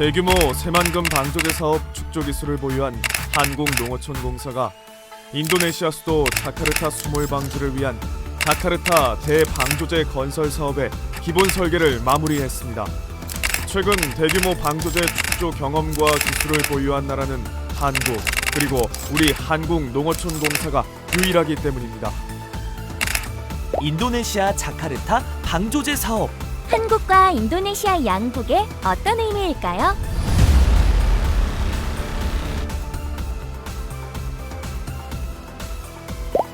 대규모 새만금 방조제 사업 축조 기술을 보유한 한국농어촌공사가 인도네시아 수도 자카르타 수몰 방지를 위한 자카르타 대방조제 건설 사업의 기본 설계를 마무리했습니다. 최근 대규모 방조제 축조 경험과 기술을 보유한 나라는 한국 그리고 우리 한국농어촌공사가 유일하기 때문입니다. 인도네시아 자카르타 방조제 사업 한국과 인도네시아 양국의 어떤 의미일까요?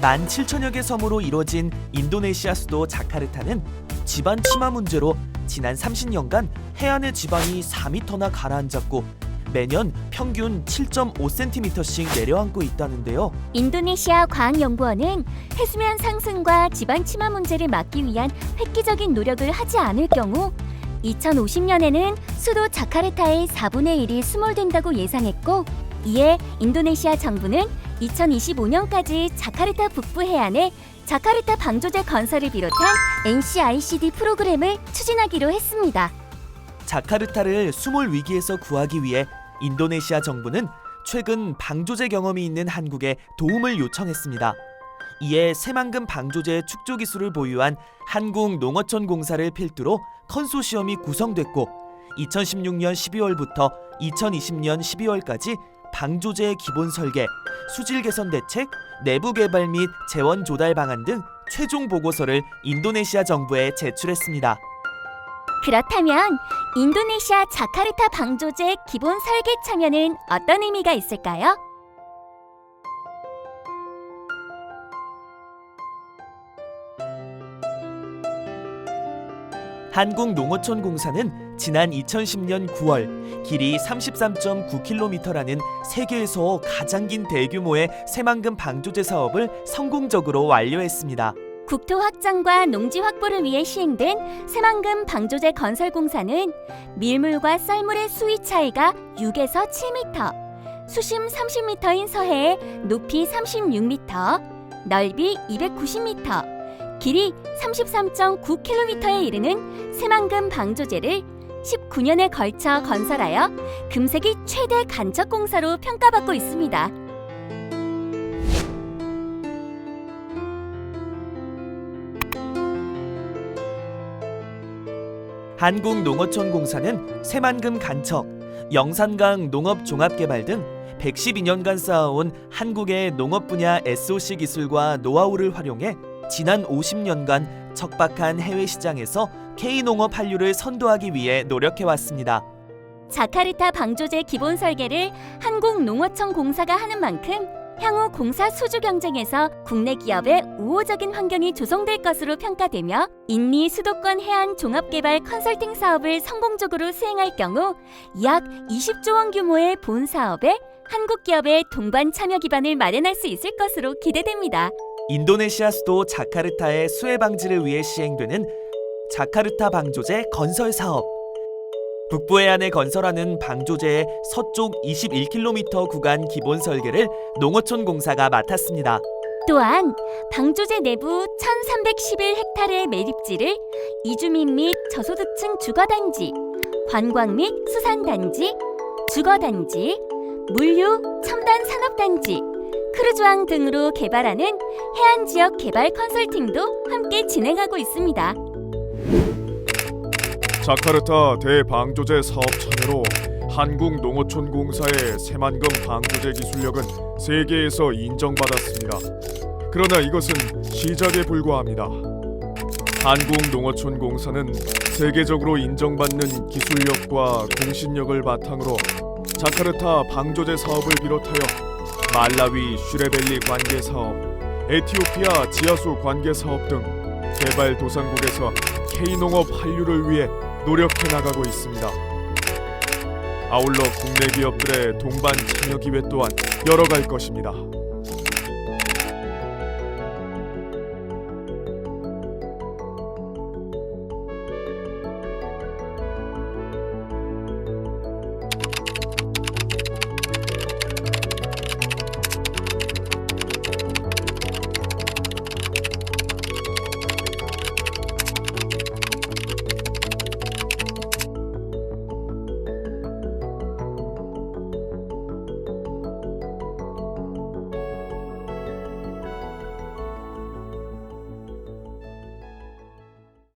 만 7천여 개 섬으로 이뤄진 인도네시아 수도 자카르타는 지반 침하 문제로 지난 30년간 해안의 지반이 4m나 가라앉았고 매년 평균 7.5cm씩 내려앉고 있다는데요. 인도네시아 과학연구원은 해수면 상승과 지반 침하 문제를 막기 위한 획기적인 노력을 하지 않을 경우 2050년에는 수도 자카르타의 4분의 1이 수몰된다고 예상했고 이에 인도네시아 정부는 2025년까지 자카르타 북부 해안에 자카르타 방조제 건설을 비롯한 NCICD 프로그램을 추진하기로 했습니다. 자카르타를 수몰 위기에서 구하기 위해 인도네시아 정부는 최근 방조제 경험이 있는 한국에 도움을 요청했습니다. 이에 새만금 방조제 축조 기술을 보유한 한국농어촌공사를 필두로 컨소시엄이 구성됐고 2016년 12월부터 2020년 12월까지 방조제의 기본 설계, 수질 개선 대책, 내부 개발 및 재원 조달 방안 등 최종 보고서를 인도네시아 정부에 제출했습니다. 그렇다면 인도네시아 자카르타 방조제 기본 설계 참여는 어떤 의미가 있을까요? 한국농어촌공사는 지난 2010년 9월 길이 33.9km라는 세계에서 가장 긴 대규모의 새만금 방조제 사업을 성공적으로 완료했습니다. 국토 확장과 농지 확보를 위해 시행된 새만금 방조제 건설 공사는 밀물과 썰물의 수위 차이가 6에서 7m, 수심 30m인 서해에 높이 36m, 넓이 290m, 길이 33.9km에 이르는 새만금 방조제를 19년에 걸쳐 건설하여 금세기 최대 간척 공사로 평가받고 있습니다. 한국농어촌공사는 새만금 간척, 영산강 농업종합개발 등 112년간 쌓아온 한국의 농업 분야 SOC 기술과 노하우를 활용해 지난 50년간 척박한 해외 시장에서 K농업 한류를 선도하기 위해 노력해 왔습니다. 자카르타 방조제 기본 설계를 한국농어청 공사가 하는 만큼 향후 공사 수주 경쟁에서 국내 기업의 우호적인 환경이 조성될 것으로 평가되며 인리 수도권 해안 종합개발 컨설팅 사업을 성공적으로 수행할 경우 약 20조 원 규모의 본 사업에 한국 기업의 동반 참여 기반을 마련할 수 있을 것으로 기대됩니다. 인도네시아 수도 자카르타의 수해 방지를 위해 시행되는 자카르타 방조제 건설 사업. 북부 해안에 건설하는 방조제의 서쪽 21km 구간 기본 설계를 농어촌 공사가 맡았습니다. 또한 방조제 내부 1311헥타르의 매립지를 이주민 및 저소득층 주거단지, 관광 및 수산단지, 주거단지, 물류 첨단 산업단지, 크루즈왕 등으로 개발하는 해안 지역 개발 컨설팅도 함께 진행하고 있습니다. 자카르타 대방조제 사업 참여로 한국농어촌공사의 새만금 방조제 기술력은 세계에서 인정받았습니다. 그러나 이것은 시작에 불과합니다. 한국농어촌공사는 세계적으로 인정받는 기술력과 공신력을 바탕으로 자카르타 방조제 사업을 비롯하여 말라위 슈레벨리 관계 사업, 에티오피아 지하수 관계 사업 등 개발 도상국에서 K농업 한류를 위해 노력해 나가고 있습니다. 아울러 국내 기업들의 동반 참여 기회 또한 열어갈 것입니다.